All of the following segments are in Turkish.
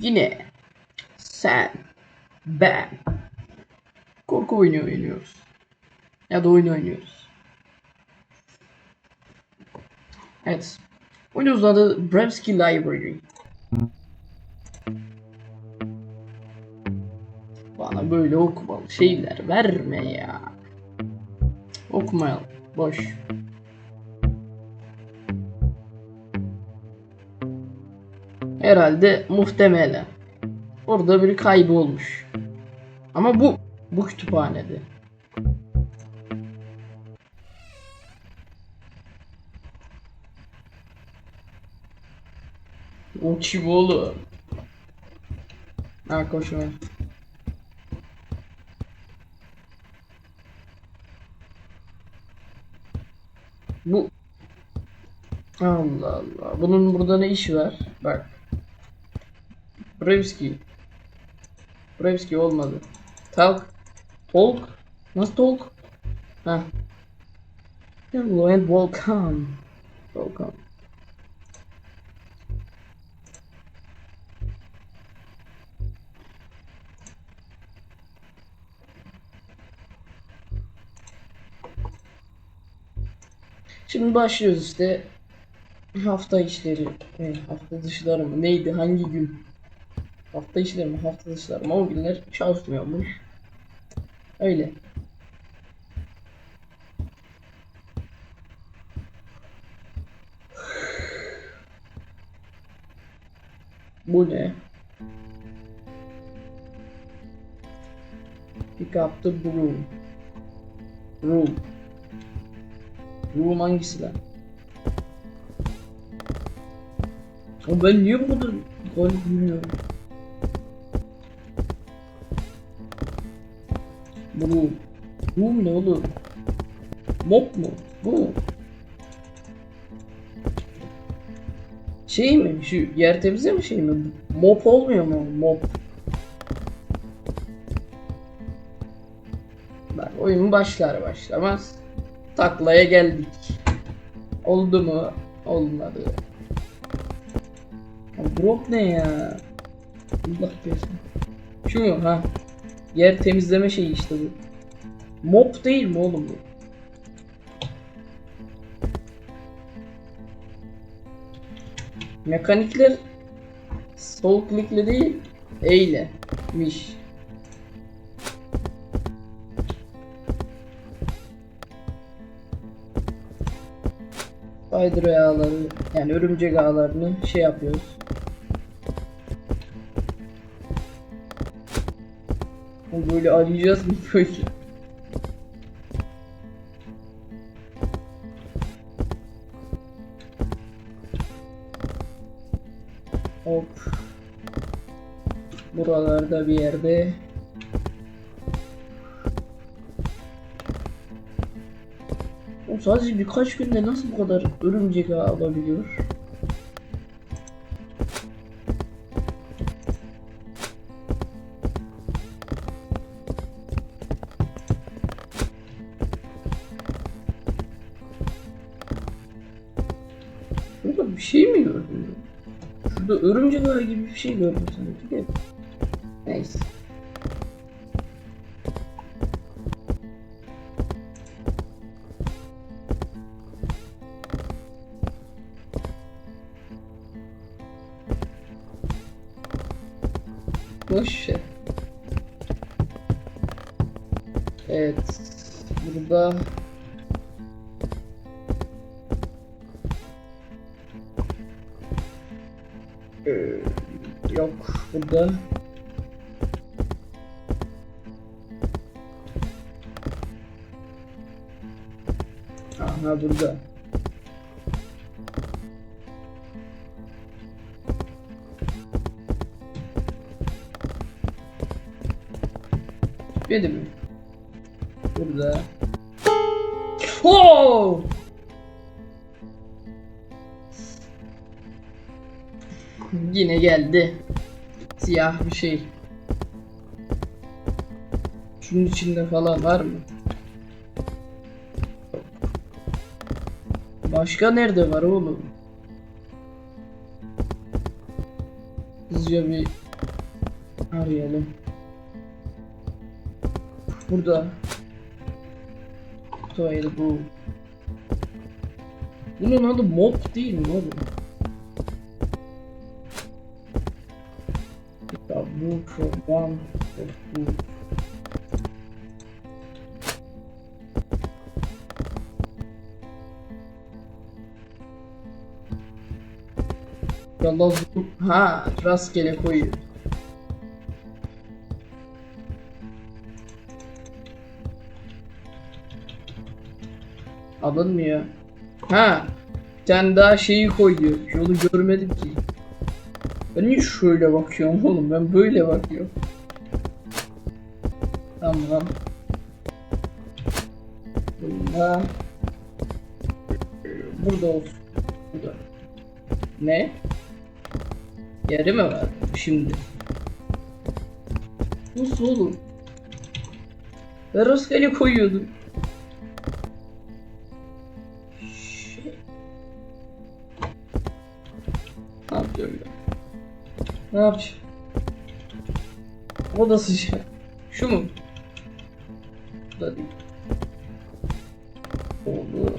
Yine sen, ben korku oyunu oynuyoruz. Ya da oyun oynuyoruz. Evet. Oyunumuzun adı Bremski Library. Bana böyle okumalı şeyler verme ya. Okumayalım. Boş. Herhalde muhtemelen. Orada biri kaybolmuş. Ama bu bu kütüphanede. O kim oğlum? Ha koşma. Bu Allah Allah. Bunun burada ne işi var? Bak. Brevski. Brevski olmadı. Talk. Talk. Nasıl talk? Ha. Hello and welcome. Welcome. Şimdi başlıyoruz işte. Hafta işleri. e, hafta dışları mı? Neydi? Hangi gün? Hafta işleri mi? Hafta dışları mı? O günler çalışmıyormuş. Öyle. Bu ne? Pick up the broom. Broom. Broom hangisi lan? Ama ben niye bu kadar garip bilmiyorum. Broom. Broom ne oğlum? Mop mu? Bu mu? Şey mi? Şu yer temizleme şey mi? Mop olmuyor mu? Mop. Bak oyun başlar başlamaz taklaya geldik. Oldu mu? Olmadı. Ya drop ne ya? Allah belasını. Şu mu? Ha. Yer temizleme şeyi işte bu. Mop değil mi oğlum bu? Mekanikler sol klikle değil E ilemiş. Spider ağları yani örümcek ağlarını şey yapıyoruz. O böyle arayacağız mı böyle? Hop. Buralarda bir yerde. O sadece birkaç günde nasıl bu kadar örümcek alabiliyor? Gibi bir şey gördüm sanki de. Neyse. Boş ver. Evet. Burada yok burada Aha burada Benim mi? Burada. Oh! Yine geldi. Siyah bir şey. Şunun içinde falan var mı? Başka nerede var oğlum? Hızlıca bir Arayalım. Burada. Tuvalet bu. Bunun adı mob değil mi oğlum? Of bu. Yallah. Ha rastgele koyuyor. Alınmıyor. Ha. Tane daha şeyi koyuyor. Yolu görmedim ki. Ben niye şöyle bakıyorum oğlum? Ben böyle bakıyorum. Tamam. Bunda. Burada olsun. Burada. Ne? Yeri mi var? Şimdi. Nasıl oğlum? Ben rastgele koyuyordum. Ne yapacağım? O da sıcak. Şu mu? Bu da değil. Oldu.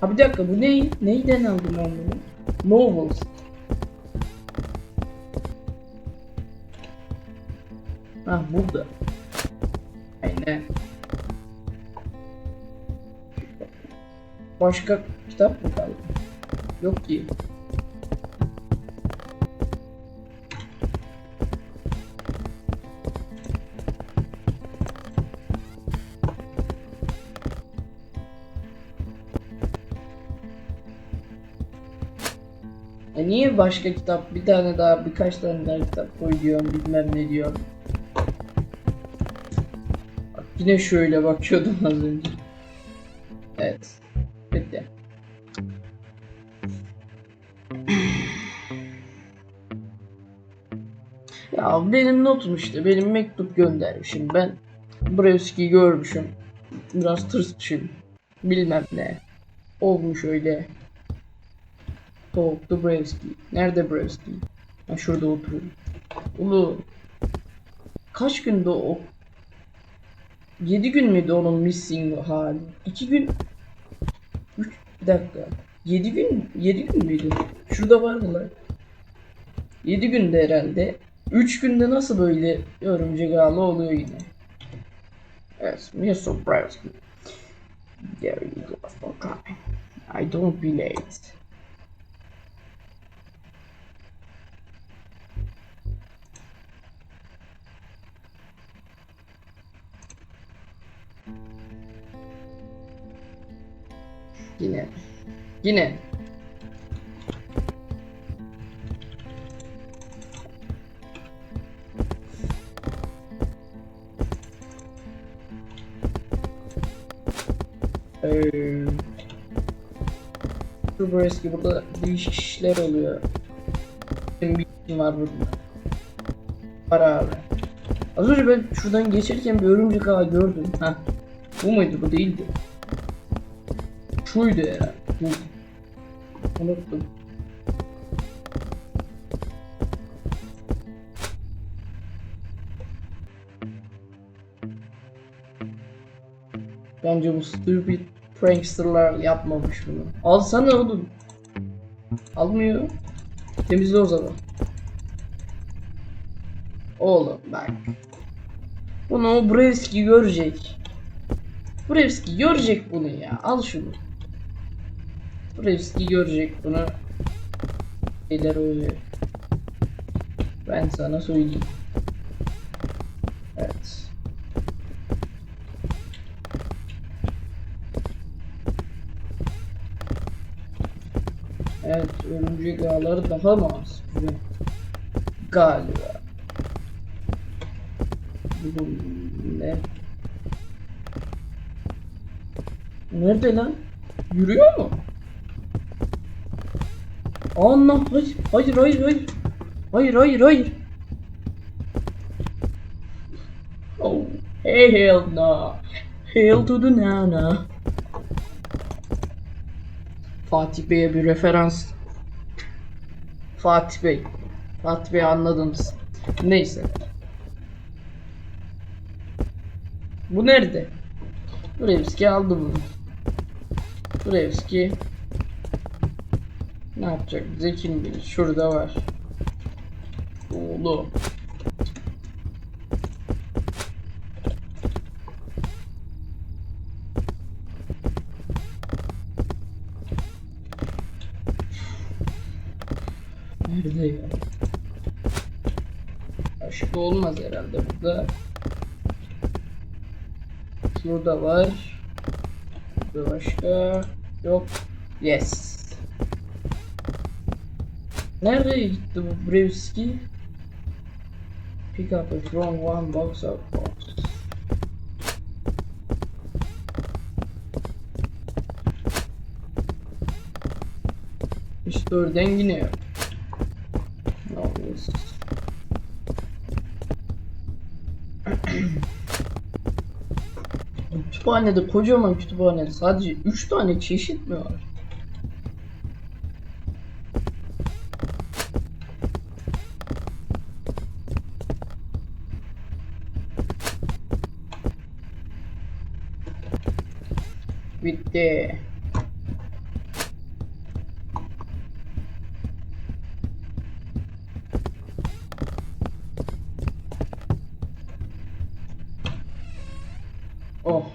Ha bir dakika bu ne? Neyden aldım ben bunu? Novels. Ha burada. Aynen. Başka kitap mı kaldı? Yok ki. Niye başka kitap bir tane daha birkaç tane daha kitap koy diyorum bilmem ne diyorum. Bak yine şöyle bakıyordum az önce. Evet. Bitti. Ya benim notum işte. Benim mektup göndermişim. Ben Brevski'yi görmüşüm. Biraz tırsmışım. Bilmem ne. Olmuş öyle. Talk Brevski. Nerede Brevski? Ha şurada oturuyor. Ulu. Kaç günde o? 7 gün müydü onun missing hali? 2 gün 3 bir dakika. 7 gün 7 gün müydü? Şurada var mı lan? 7 günde herhalde. 3 günde nasıl böyle örümcek ağlı oluyor yine? Evet, Mr. Brevski. There you go for. I don't be late. Yine. Yine. Ee, Super eski burada değişik işler oluyor. Benim bir işim var burada. Var abi. Az önce ben şuradan geçerken bir örümcek ağı gördüm. Ha. Bu muydu? Bu değildi. Şuydu herhalde. Bu. Unuttum. Bence bu stupid pranksterlar yapmamış bunu. Alsana oğlum. Almıyor. Temizle o zaman. Oğlum bak. Bunu o Brevski görecek. Brevski görecek bunu ya. Al şunu. Brevski görecek bunu. Şeyler oluyor. Ben sana söyleyeyim. Evet. Evet, örümcek ağları daha mı az? Galiba. Bu ne? Nerede lan? Yürüyor mu? Allah hayır hayır hayır hayır. Hayır hayır hayır. Oh hell no. Hell to the nana. Fatih Bey'e bir referans. Fatih Bey. Fatih Bey anladınız. Neyse. Bu nerede? Brevski aldı bunu. Brevski ne yapacak bize kim bilir. Şurada var. Oğlum. Nerede ya? Başka olmaz herhalde burada. Şurada var. Burada başka yok. Yes. Nereye gitti bu Brewski? Pick up a wrong one box of box. Oradan yine yok. Ne oluyoruz? Kütüphanede kocaman kütüphanede sadece 3 tane çeşit mi var? Bitti. Oh.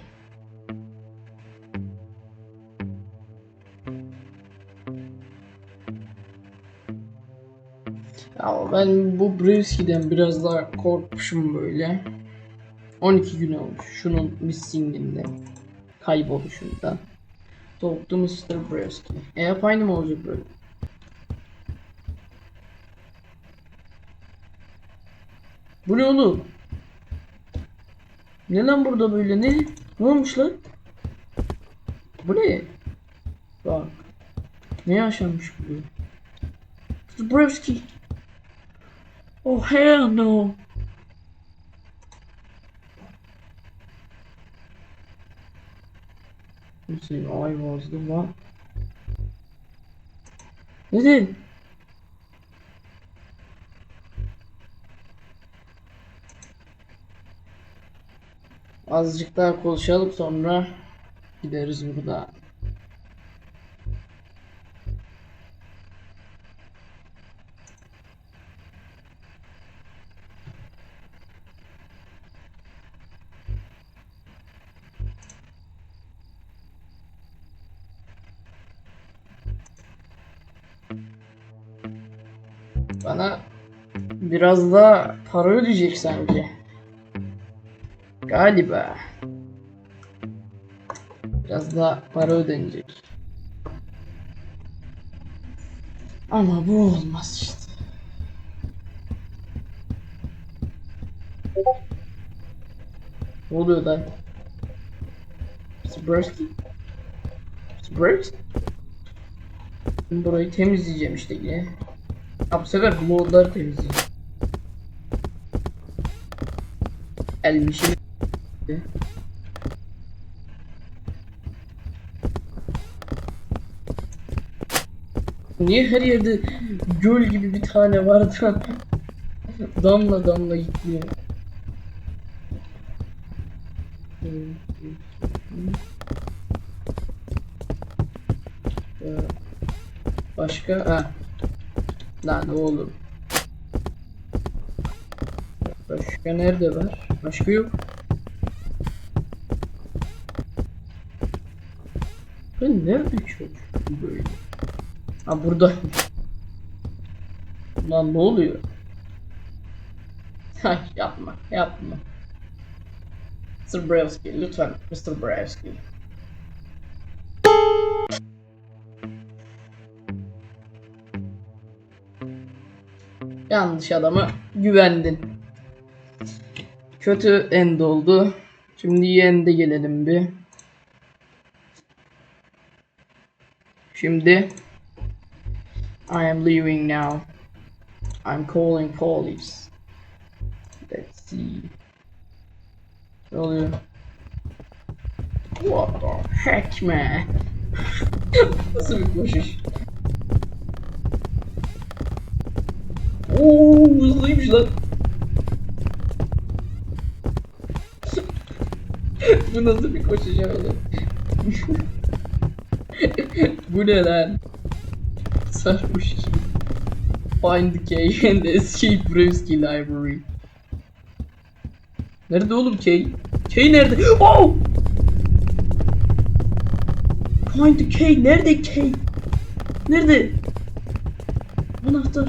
Ya ben bu Brewski'den biraz daha korkmuşum böyle. 12 gün olmuş şunun missing'inden. Kayboluşundan. Talk to Mr. Brewski. E aynı mı olacak böyle? Bu ne oğlum? Ne lan burada böyle ne? Ne olmuş lan? Bu ne? Bak. Ne yaşanmış bu? Zabrowski. Oh hell no. Let's see, I was the? Azıcık daha konuşalım sonra gideriz burada. Biraz daha para ödeyecek sanki. Galiba. Biraz daha para ödenecek. Ama bu olmaz işte. Ne oluyor lan? Spursky? Spurs? Ben burayı temizleyeceğim işte yine. Ha bu sefer bloğları temizleyeceğim. Elmişim. Niye her yerde göl gibi bir tane var da damla damla gitmiyor. Başka? Ha. Lan oğlum. Başka nerede var? Başka yok. Ben nerede çocuk böyle? Ha burada. Lan ne oluyor? Ha yapma, yapma. Mr. Brewski, lütfen Mr. Brewski. Yanlış adama güvendin. Kötü end oldu. Şimdi iyi end'e gelelim bir. Şimdi I am leaving now. I'm calling police. Let's see. Ne oluyor? What the heck man? Nasıl bir koşuş? Oo hızlıymış lan. Bu nasıl bir koşacak oğlum? Bu ne lan? Sarhoş gibi. Find the key and escape Brewski library. Nerede oğlum key? Key nerede? Oh! Find the key. Nerede key? Nerede? Anahtar.